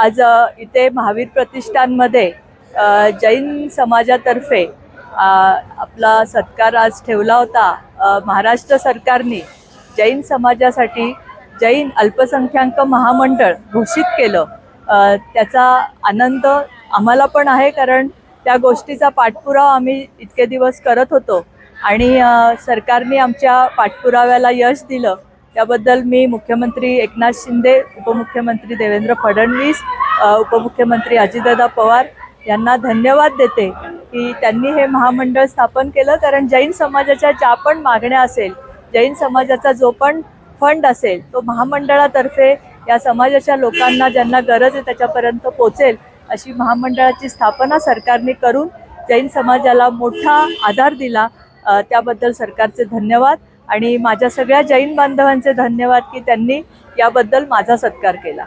आज इथे महावीर प्रतिष्ठानमध्ये जैन समाजातर्फे आपला सत्कार आज ठेवला होता. महाराष्ट्र सरकारने जैन समाजासाठी जैन अल्पसंख्याक महामंडळ घोषित केलं. त्याचा आनंद आम्हाला पण आहे कारण त्या गोष्टीचा पाठपुरावा आम्ही इतके दिवस करत होतो. आणि सरकारने आमच्या पाठपुराव्याला यश दिलं. त्याबद्दल मी मुख्यमंत्री एकनाथ शिंदे उपमुख्यमंत्री देवेंद्र फडणवीस उपमुख्यमंत्री अजितदादा पवार यांना धन्यवाद देते की त्यांनी हे महामंडळ स्थापन केलं. कारण जैन समाजाच्या ज्या पण मागण्या असेल जैन समाजाचा जो पण फंड असेल तो महामंडळातर्फे या समाजाच्या लोकांना ज्यांना गरज आहे त्याच्यापर्यंत पोचेल अशी महामंडळाची स्थापना सरकारने करून जैन समाजाला मोठा आधार दिला. त्याबद्दल सरकारचे धन्यवाद. आणि माझ्या सगळ्या जैन बांधवांचे धन्यवाद की त्यांनी याबद्दल माझा सत्कार केला.